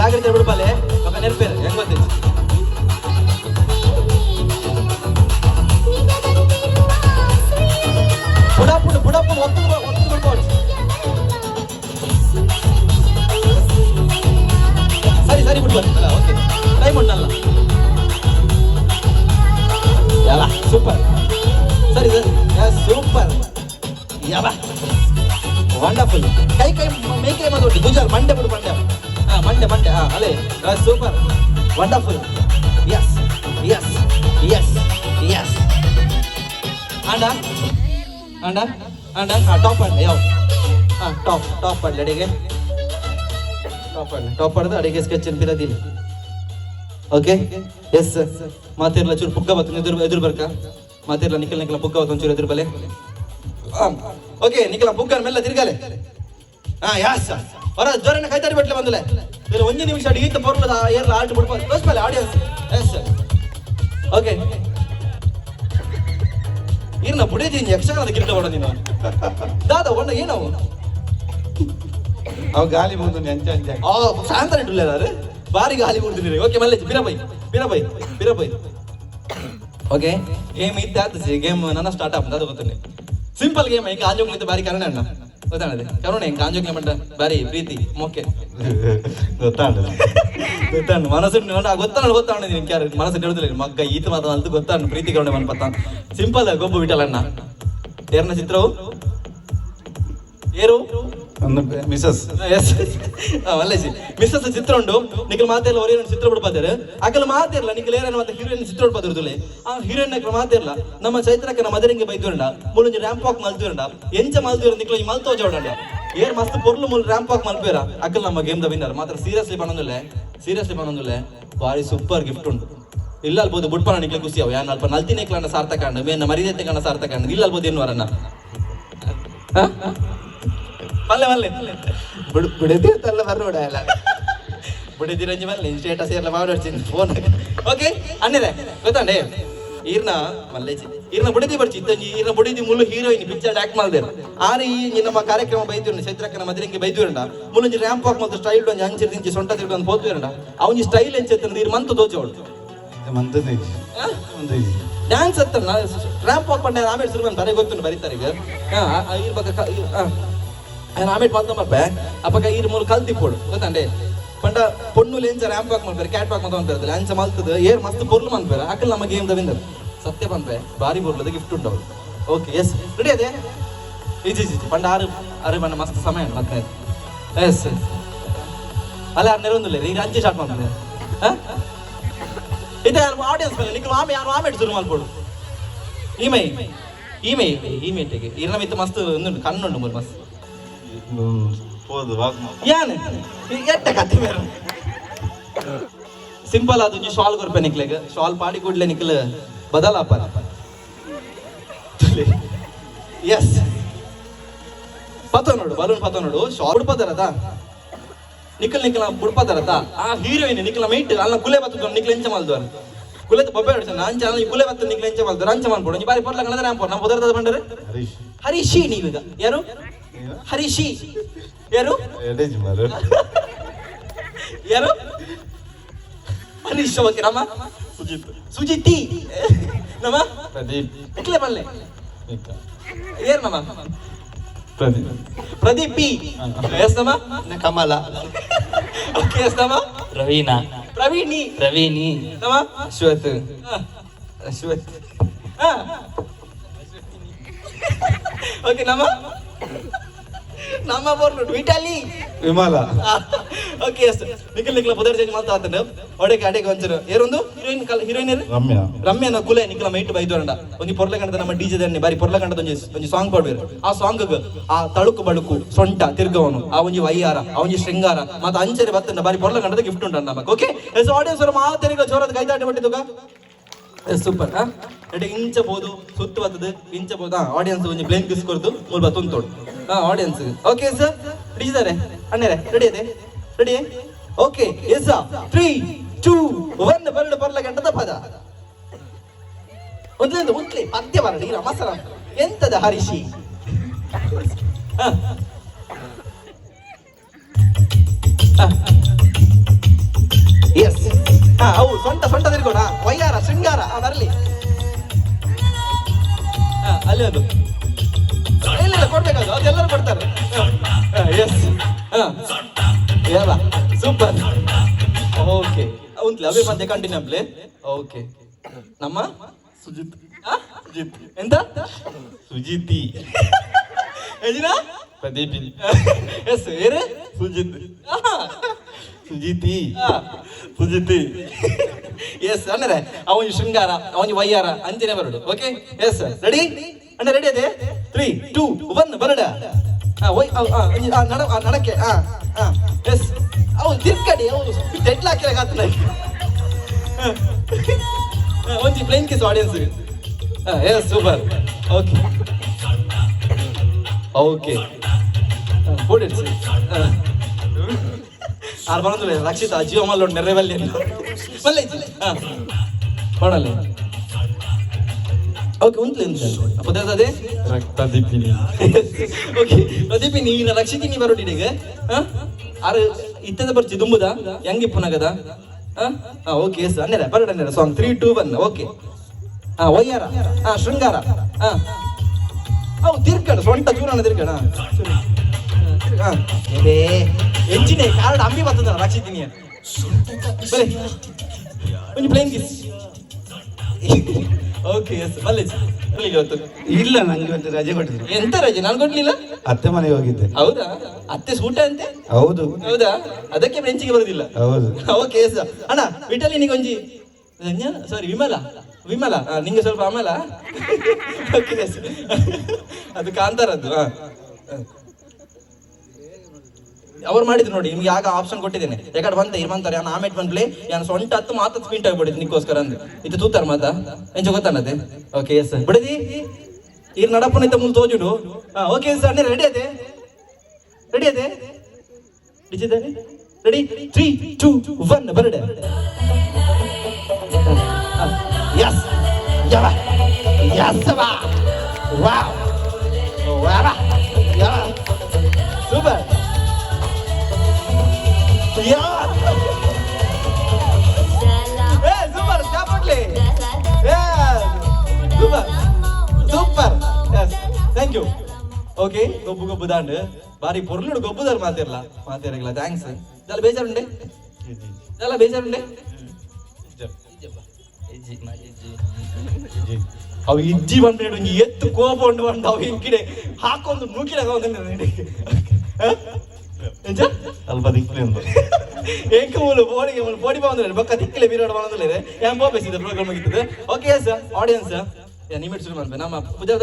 ದಿನ ಜಾಗ್ರತೆ ಬಿಡ್ಬಲೆ ఒక ನೆನಪೇರು ಹೆಂಗ್ ಗೊತ್ತಿತ್ತು ಬುಡಾಪುಡು ಬುಡಾಪುಡು ಒತ್ತು ಒತ್ತು ಬಿಡ್ಬೋದು ಸರಿ ಸರಿ ಬಿಡ್ಬೋದು ಓಕೆ ಟೈಮ್ ಉಂಟಲ್ಲ. ಯಾವ ಸೂಪರ್ ಸರಿ ಸರಿ. ಸೂಪರ್ ಯಾವ ವಂಡರ್ಫುಲ್ ಕೈ ಕೈ ಮೇಕೆ ಮಾದೊಟ್ಟಿ ಗುಜರ್ ಮಂಡೆ ಬಿಡು, ಮಂಡೆ. ಹಾ ಮಂಡೆ ಮಂಡೆ ಹಾ, ಅಲೆ. Super wonderful yes yes yes yes ಅಂಡ ಅಂಡ ಅಂಡ ಹಾ ಟಾಪ್ ಅಂಡ ಯಾವ? ಹಾ ಟಾಪ್ ಟಾಪ್ ಅಂಡ ಅಡಿಗೆ. ಟಾಪ್ ಅಂಡ ಟಾಪ್ ಅಂಡದ ಅಡಿಗೆ ಸ್ಕೆಚ್ ಬಿರದಿಲ್ಲ ಓಕೆ ಎಸ್ ಮಾತಿರ್ಲ ಚೂರು ಪುಗ್ಗ ಬತ್ತು ಎದುರು ಎದುರು ಬರ್ಕ. ಮಾತಿರ್ಲ ನಿಖಿಲ್ ನಿಖಿಲ ಪುಗ್ಗ ಬತ್ತು ಒಂಚೂರು ಎದುರು ಬಲೆ. ಓಕೆ ನಿಖಿಲ ಪುಗ್ಗನ ಮೇಲೆ ತಿರ್ಗಲೆ. ಹಾ ಯಾಸ್ ಹೊರ ಜೋರನ್ನ ಕೈತಾರಿ ಬಿಟ್ಲೆ ಬಂದಲೆ. ಇಲ್ಲಿ ಒಂದು ನಿಮಿಷ ಅಡಿಗೆ ಬರ್ಲದ ಏರ್ಲ ಆಟ ಬಿಡ್ಬೋದು ತೋರಿಸ್ಬಲ್ಲ ಆಡಿಯನ್ಸ್ ಎಸ್ ಓಕೆ ಇರ್ನ ಬುಡಿದೀನಿ ಯಕ್ಷಗಾನದ ಕಿರೀಟ ಹೊಡ ನೀನು. ದಾದ ಒಣ್ಣ ಏನವು ಅವ್ ಗಾಲಿ ಮುಂದೆ ನೆಂಚ ಅಂಚ ಆ ಇಟ್ಟುಲ್ಲಾರು ಬಾರಿ ಗಾಲಿ ಮುಡ್ದಿರಿ ಓಕೆ ಮಲ್ಲೆ ಬಿರಬೈ ಬಿರಬೈ ಬಿರಬೈ. ಓಕೆ ಗೇಮ್ ಇದ್ದಾದ ಗೇಮ್ ನನ್ನ ಸ್ಟಾರ್ಟ್ ಅಪ್ ಅದು ಗೊತ್ತಲ್ಲ ಸಿಂಪಲ್ ಗೇಮ್ ಈಗ ಕಾಂಜೋಗ್ಲಿಂದ ಬಾರಿ ಕಾರಣ ಅಣ್ಣ. ಗೊತ್ತಾಣದೆ ಕರುಣೆ ಕಾಂಜೋಗ್ಲಿ ಮಂಟ ಬಾರಿ ಪ್ರೀತಿ ಮೋಕೆ ಗೊತ್ತಾಂಡ ಗೊತ್ತಾಣ ಮನಸ್ಸು ಗೊತ್ತಾಣ ಗೊತ್ತಾಣ ನೀನು ಕ್ಯಾರ ಮನಸ್ಸು ಹೇಳುದಿಲ್ಲ ಮಗ್ಗ ಈತ ಮಾತ ಅಂತ ಗೊತ್ತಾಣ ಪ್ರೀತಿ ಕರುಣೆ ಮನ್ ಪತ್ತ ಸಿಂಪಲ್ ಗೊಬ್ಬು ಬಿಟ್ಟಲಣ್ಣ ಏರ್ನ ಚಿತ್ರವು? ಏರು? ಮಿಸಸ್ ಎಸ್ ಒಳ್ಳೆಸಿ ಮಿಸ್ಸಸ್ ಚಿತ್ರ ಉಂಡು. ನಿಖಿಲ್ ಮಾತೆಲ್ಲ ಒರೇನು ಚಿತ್ರ ಬಿಡ್ಪಾತಾರೆ ಅಕಲ್ ಮಾತಿರ್ಲ ನಿಖಿಲ್ ಏನೇನು ಮತ್ತೆ ಹೀರೋಯಿನ್ ಚಿತ್ರ ಬಿಡ್ಪಾದಿರುದಿಲ್ಲ ಆ ಹೀರೋಯಿನ್ ಅಕ್ಲ ಮಾತಿರ್ಲ ನಮ್ಮ ಚೈತ್ರಕ್ಕೆ ನಮ್ಮ ಮದರಿಂಗೆ ಬೈದ್ವರಂಡ ಮುಳುಂಜಿ ರ್ಯಾಂಪ್ ವಾಕ್ ಮಲ್ತಿರಂಡ ಎಂಚ ಮಲ್ತಿವರ ನಿಖಿಲ್ ಈ ಮಲ್ತೋ ಜೋಡಂಡ ಏರ್ ಮಸ್ತ್ ಪೊರ್ಲು ಮುಲ್ ರ್ಯಾಂಪ್ ವಾಕ್ ಮಲ್ಪೇರ. ಅಕಲ್ ನಮ್ಮ ಗೇಮ್ ದ ವಿನ್ನರ್ ಮಾತ್ರ ಸೀರಿಯಸ್ಲಿ ಪನ್ನೊಂದುಲ್ಲೆ ಸೀರಿಯಸ್ಲಿ ಪನ್ನೊಂದುಲ್ಲೆ ಬಾರಿ ಸೂಪರ್ ಗಿಫ್ಟ್ ಉಂಟು. ಇಲ್ಲ ಅಲ್ಬೋದು ಬುಡ್ಪಾನ ನಿಕ್ಲೆ ಖುಷಿ ಅವ? ಯಾನ್ ಅಲ್ಪ ನಲ್ತಿನೇ ಕ್ಲಾಂಡ ಸಾರ್ಥಕ ಅಂಡ ಮೇನ ಮರಿದೈತೆ ಕಂಡ ಸಾರ್ಥಕ ಅಂಡ ಇಲ್ಲ ಅಲ್ಬೋದು ಏನು ವರನ್ನ ಮಲ್ಲೆ ಮಲ್ಲೆ ಬಿಡು ಬಿಡದಿ ತಲ್ಲ ಬರ್ರೋಡ ಎಲ್ಲ. ಬಿಡದಿ ರಂಜಿ ಮಲ್ಲೆ ಸ್ಟೇಟಸ್ ಎಲ್ಲ ಮಾಡಿ ಫೋನ್ ಓಕೆ ಅನ್ನಿದೆ ಗೊತ್ತಾಂಡೆ ಈರ್ನ ಮಲ್ಲೇಜಿ. ಈರ್ನ ಬುಡಿದಿ ಬರ್ಚಿ ಇತ್ತಂಜಿ ಈರ್ನ ಬುಡಿದಿ ಮುಳ್ಳು ಹೀರೋಯಿನ್ ಪಿಕ್ಚರ್ ಆಕ್ಟ್ ಮಾಡ್ದೇರ. ಆರೆ ಈ ನಮ್ಮ ಕಾರ್ಯಕ್ರಮ ಬೈದ್ವಿರಂಡ ಚೈತ್ರಕ್ಕನ ಮದ್ರಿಂಗೆ ಬೈದ್ವಿರಂಡ ಮುಳ್ಳಂಜಿ ರ್ಯಾಂಪ್ ವಾಕ್ ಮತ್ತು ಸ್ಟೈಲ್ ಒಂಜಿ ಅಂಚಿರ್ ದಿಂಚಿ ಸೊಂಟ ತಿರ್ಡು ಒಂದು ಹೋದ್ವಿರಂಡ ಅವನಿ ಸ್ಟೈಲ್ ಎಂಚೆತ್ತಂದ ಈರ್ ಮಂತು ದೋಚವಳು ಮಂದದ ಒಂದು ಡ್ಯಾನ್ಸ್ ಹತ್ತ ರ್ಯಾಂಪ್ ವಾಕ್ ಪಂಡ ಆಮೇಲೆ ಶುರು ಬರೆ ಗೊತ್ತು ಬರೀತಾರೆ ಈಗ. ಹಾಂ ಆ, ಈರ್ ಬಗ್ಗೆ ಕ- ಈ- ಹಾ ఆయన ఆమె పంతం అబ్బా అప్పక ఈ మూడు కల్ తిప్పుడు ಗೊತ್ತಂಡೆ ಪಂಡ ಪೊಣ್ಣು ಲೇಂಚ ರ್ಯಾಂಪ್ ವಾಕ್ ಮಾಡ್ತಾರೆ ಕ್ಯಾಟ್ ವಾಕ್ ಅಂತ ಇರ್ತದೆ ಲ್ಯಾಂಚ ಮಲ್ತದ ಏರ್ ಮಸ್ತ್ ಪೊರ್ಲು ಮನ್ಪೇರ ಅಕ್ಕಲ್ ನಮ್ಮ ಗೇಮ್ ದವಿಂದರ್ ಸತ್ಯ ಪನ್ಪೆ ಬಾರಿ ಪೊರ್ಲದ ಗಿಫ್ಟ್ ಉಂಟು ಅವ್ರು ಓಕೆ ಎಸ್ ರೆಡಿ ಅದೇ ಈಜಿ ಈಜಿ ಪಂಡ ಆರು ಆರು ಪಂಡ ಮಸ್ತ್ ಸಮಯ ಮತ್ತೆ ಎಸ್ ಅಲ್ಲ ಆರು ನೆರೊಂದಿಲ್ಲ ಈಗ ಅಂಚೆ ಸ್ಟಾರ್ಟ್ ಮಾಡ್ತಾರೆ ಇದೆ ಯಾರು ಆಡಿಯನ್ಸ್ ಮೇಲೆ ನಿಖಿಲ್ ಆಮೆ ಯಾರು ಆಮೇಲೆ ಶುರು ಮಾಡ್ಕೊಡು ಈಮೆ ಈಮೆ ಈಮೆಂಟಿಗೆ ಇರ್ನ ಮಿತ್ತು ಮಸ್ತ್ ಒಂದುಂಟು ಕಣ್ಣುಂಟು ಮೂರು ಮಸ್ತ್ ಹೋದು ವಾಕ್ ಯಾನ್ ಎಟ್ಟ ಕತೆ ಬೇರೆ ಸಿಂಪಲ್ ಅದು ಒಂಜಿ ಶಾಲ್ ಕೊರ್ಪೆ ನಿಕ್ಲೆಗ್ ಶಾಲ್ ಪಾಡಿ ಕೂಡ್ಲೆ ನಿಕ್ಲ ಬದಲಾಪ ಎಸ್ ಪತ ನೋಡು ಬಲೂನ್ ಪತ ನೋಡು ಶಾಲ್ ಉಡ್ಪದರದ ನಿಖಲ್ ನಿಖಲ ಬುಡ್ಪದರದ ಆ ಹೀರೋಯಿನ್ ನಿಖಲ ಮೈಟ್ ಅಲ್ಲ ಕುಲೆ ಬತ್ತು ನಿಖಲ್ ಎಂಚ ಮಲ್ದವರ್ ಕುಲೆ ಬೊಬ್ಬೆ ಹೊಡ್ಸ ನಾನ್ ಚಾಲ ಈ ಕುಲೆ ಬತ್ತು ನಿಖಲ್ ಎಂಚ ಮಲ್ದವರ್ ಅಂಚ ಮಾಡ್ಕೊಡು ಒಂಜಿ ಬಾರಿ ಪೊರ್ಲ ಕಣದ ರ್ಯಾಂಪೋರ್ ನಮ್ಮ ಉದರದ ಬಂಡರೆ ಹರೀಶ್ ಹರೀಶಿ ನೀವೀಗ ಯಾರು ಹರೀಶಿ. ಯಾರು? ಯಾರು? ಹರೀಶ್ ಓಕೆ ನಮ್ಮ ಸುಜಿತ್. ಸುಜಿತಿ. ನಮ್ಮ? ಪ್ರದೀಪ್. ಇಟ್ಲೆ ಬಲ್ಲೆ ಏನ್ ನಮ್ಮ? ಪ್ರದೀಪ್. ಪ್ರದೀಪ್ ಪಿ. ಎಸ್ ನಮ್ಮ? ಕಮಲ. ಓಕೆ ಎಸ್ ನಮ್ಮ? ರವೀನಾ ಪ್ರವೀಣಿ. ಪ್ರವೀಣಿ. ನಮ್ಮ? ಅಶ್ವತ್ ಅಶ್ವತ್ ಹಾ. ಓಕೆ ನಮ್ಮ? ನಮ್ಮ ಬರ್ಲು ಇಟಾಲಿ ವಿಮಾಲ. ಓಕೆ ಎಸ್ ನಿಖಿಲ್ ನಿಖಿಲ್ ಪದರ್ ಚೇಂಜ್ ಮಾಡ್ತಾ ಆತನ ಒಡೆಗೆ ಅಡೆಗೆ ಒಂಚೂರು ಏರೊಂದು ಹೀರೋಯಿನ್ ಕಲ್ ಹೀರೋಯಿನ್ ರಮ್ಯಾ ರಮ್ಯಾ. ರಮ್ಯನ ಕುಲೆ ನಿಖಿಲ ಮೈಟ್ ಬೈದೋರಂಡ ಒಂಜಿ ಪೊರ್ಲ ಕಂಡದ ನಮ್ಮ ಡಿಜೆ ದನ್ನೆ ಬಾರಿ ಪೊರ್ಲ ಕಂಡದ ಒಂಜಿ ಒಂಜಿ ಸಾಂಗ್ ಪಾಡ್ಬೇರು ಆ ಸಾಂಗ್ ಆ ತಳುಕು ಬಳುಕು ಸೊಂಟ ತಿರ್ಗವನು ಆ ಒಂಜಿ ವಯ್ಯಾರ ಆ ಒಂಜಿ ಶೃಂಗಾರ ಮತ್ತೆ ಅಂಚರಿ ಬತ್ತನ ಬಾರಿ ಪೊರ್ಲ ಕಂಡದ ಗಿಫ್ಟ್ ಉಂಟು ನಮಗೆ. ಓಕೆ ಎಸ್ ಆಡಿಯನ್ಸ್ ಅವರು ಮಾತರಿಗ ಜೋರದ ಕೈದಾಟ ಬಿಟ್ಟಿದ್ದುಗ ಸೂಪರ್ ಎಡೆ ಇಂಚಬಹುದು ಸುತ್ತು ಇಂಚಬಹುದು ಆಡಿಯನ್ಸ್ ಒಂಜಿ ಬ್ಲೇನ್ ಕಿಸ್ ಮೂಲ ಬತ್ತು ತೋಡು ಹಾ ಆಡಿಯನ್ಸ್ ಓಕೆ ಸರ್? ಹಿಡಿಸಿದ್ದಾರೆ ಅಣ್ಣರೇ ರೆಡಿ ಇದೆ ready okay yes three two one ಬರಡು ಬರಲ ಗಂಟದ ಪದ ಒಂದ್ಲಿಂದ ಉತ್ಲಿ ಪದ್ಯ ಬರಲಿ ಇಲ್ಲ ಮಸರ ಎಂತದ. ಹಾ. ಎಸ್ ಹಾ ಅವು ಸೊಂಟ ಸೊಂಟ ತಿರ್ಗೋಣ. ವಯ್ಯಾರ ಶೃಂಗಾರ ಆ ಬರಲಿ. ಹಾ ಅಲ್ಲಿ ಅದು ಇಲ್ಲ ಇಲ್ಲ ಕೊಡ್ಬೇಕಾದ್ರು ಅದೆಲ್ಲರೂ ಕೊಡ್ತಾರೆ. ಎಸ್ ಹಾ ಯಾವ ಸೂಪರ್ ಓಕೆ ಉಂಟ್ಲಿ ಅವೇ ಮಧ್ಯೆ ಕಂಟಿನ್ಯೂ ಪ್ಲೇ ಓಕೆ ನಮ್ಮ? ಸುಜಿತ್. ಸುಜಿತ್. ಎಂತ? ಸುಜಿತಿ. ಪ್ರದೀಪ್ ಎಸ್ ಏರೆ? ಸುಜಿತ್. ಸುಜಿತಿ ಆ. ಸುಜಿತಿ ಎಸ್ ಅಣ್ಣರೆ ಅವನ ಶೃಂಗಾರ ಅವನ ವಯ್ಯಾರ ಅಂಜನೆ ಬರಡು. ಓಕೆ ಎಸ್ ರೆಡಿ ಅಣ್ಣ ರೆಡಿ ಅದೇ? ತ್ರೀ ಟೂ ಒನ್ ಬರಡ. ಆ ಒಯ್ ಅವ್- ಆ, ಒಂಜಿ- ಆ, ನಡ ಆ, ನಡಕ್ಕೆ ಆ ಆ. ಎಸ್ ಅವು ತಿರ್ಕಡಿ ಅವನು ತೆಟ್ಲ ಹಾಕಿದಾಗ ಆತನ ಒಂಜಿ plane kiss audience yes super okay okay ಫೋಡಿಡ್ಸ್ ಆರು ಬರೋದಿಲ್ಲ ರಕ್ಷಿತ లేదు రక్షిత ನೆರೆವಲ್ಲಿ నెర్రెవల్లి ಹಾ. పడాలి ಓಕೆ ಉಂಟ್ಲಿ ಉಂಟು ಪದಾರ್ಥದೇ ಪ್ರದೀಪಿನಿ ಓಕೆ ಪ್ರದೀಪ್ ನೀನ ರಕ್ಷಿತೀನಿ ಬರೋಟಿಗೆ ಹಾ? ಆರು ಇತ್ತದ ಬರ್ಚಿ ದುಂಬುದ? ಹೆಂಗೆ ಇಪ್ಪನಾಗದ ಹಾ? ಓಕೆ ಎಸ್ ಅನ್ನೆರ ಬರೋಣ ಅನ್ನೆರ song three two one okay. ಹಾ ಒಯ್ಯಾರ ಹಾ ಶೃಂಗಾರ. ಹಾ. ಅವು ತಿರ್ಕಣ ಸೊಂಟ ಚೂರಣ ತಿರ್ಕಣ ಏ ಎಂಜಿನೆ ಕಾರಣ ಅಂಬಿ ಬರ್ತದ ರಕ್ಷಿದ್ದೀನಿ ಬಲೆ ಒಂದು ಪ್ಲೇನ್ ಗಿಸ್ ಓಕೆ ಎಸ್ ಬಲ್ಲಿಗೆ ಇವತ್ತು ಇಲ್ಲ ನಂಗೆ ಒಂದು ರಜೆ ಕೊಟ್ಟಿದ್ರು. ಎಂತ ರಜೆ? ನಾನು ಕೊಡ್ಲಿಲ್ಲ? ಅತ್ತೆ ಮನೆಗೆ ಹೋಗಿದ್ದೆ. ಹೌದಾ? ಅತ್ತೆ ಸೂಟ ಅಂತೆ? ಹೌದು. ಹೌದಾ? ಅದಕ್ಕೆ ಬೆಂಚಿಗೆ ಬರುದಿಲ್ಲ. ಹೌದು. ಓಕೆ ಎಸ್ ಅಣ್ಣ ವಿಟಲಿ ನಿಗೊಂಜಿ ಸಾರಿ ವಿಮಲ. ವಿಮಲ. ನಿಂಗೆ ಸ್ವಲ್ಪ ಅಮಲ. ಓಕೆ ಎಸ್ ಅದು ಕಾಂತಾರದ್ದು ಹಾ ಅವ್ರು ಮಾಡಿದ್ರು ನೋಡಿ, ನಿಮ್ಗೆ ಆಗ ಆಪ್ಷನ್ ಕೊಟ್ಟಿದ್ದೇನೆ? ಯಾಕಡೆ ಬಂತ ಇರ್ಮಂತಾರೆ ನಾನು ಆಮೇಟ್ ಬಂದ್ಲೆ ನಾನು ಸೊಂಟ ಹತ್ತು ಮಾತು ಸ್ಪೀಟ್ ಆಗಿಬಿಡಿದ್ದು ನಿಕ್ಕೋಸ್ಕರ ಅಂದ್ರೆ ಇದು ತೂತಾರ ಮಾತ? ಎಂಚ ಗೊತ್ತಾನದೆ ಓಕೆ ಎಸ್ ಬಿಡದಿ? ಇರ್ ನಡಪನ ಇತ್ತ ಮುಂದೆ ತೋಜುಡು. ಓಕೆ ಎಸ್ ಅಣ್ಣ ರೆಡಿ ಅದೇ? ರೆಡಿ ಅದೇ? ರೆಡಿ ತ್ರೀ ಟೂ ಒನ್ ಬರಡೆ. ಯಸ್ ಯವ yes wow wow wow yeah ಏ ಸೂಪರ್ ಚಾಪಟ್ಲಿ ಏ super super yes thank you okay ಗೊಬ್ಬು ಗೊಬ್ಬು ದಾಂಡ್ ಬಾರಿ ಪೊರ್ಲುಡು ಗೊಬ್ಬುದಾರ್ ಮಾತಿರ್ಲ ಮಾತಿರಗಿಲ್ಲ ಥ್ಯಾಂಕ್ಸ್ ಇದೆಲ್ಲ ಬೇಜಾರುಂಡೆ ಇದೆಲ್ಲ ಬೇಜಾರುಂಡೆ ಅವು ಇಜ್ಜಿ ಬಂದ್ರೆ ಒಂಜಿ ಎತ್ತು ಕೋಪ ಉಂಡು ಬಂದು ಅವು ಹಿಂಕಿಡೆ ಹಾಕೊಂಡು ನೂಕಿದಾಗ ಹೋಗಂದ್ರೆ ಎಂಚ ಅಲ್ಪ ದಿಕ್ಲಿ ಅಂತ ಏಕ ಮೂಲು ಬೋಡಿಗೆ ಮೂಲು ಬೋಡಿ ಬಂದ್ರೆ ಬಕ್ಕ ದಿಕ್ಕಲೆ ಬೀರೋಡ್ ಬಂದ್ರೆ ಯಾನ್ ಬೋಬೇಸಿದ ಪ್ರೋಗ್ರಾಮ್ ಆಗಿರ್ತದೆ ಓಕೆ ಸರ್ ಆಡಿಯನ್ಸ್ ನಿಮಿಟ್ ಶುರು ಮಾಡ್ಬೇಕು ನಮ್ಮ ಪೂಜಾ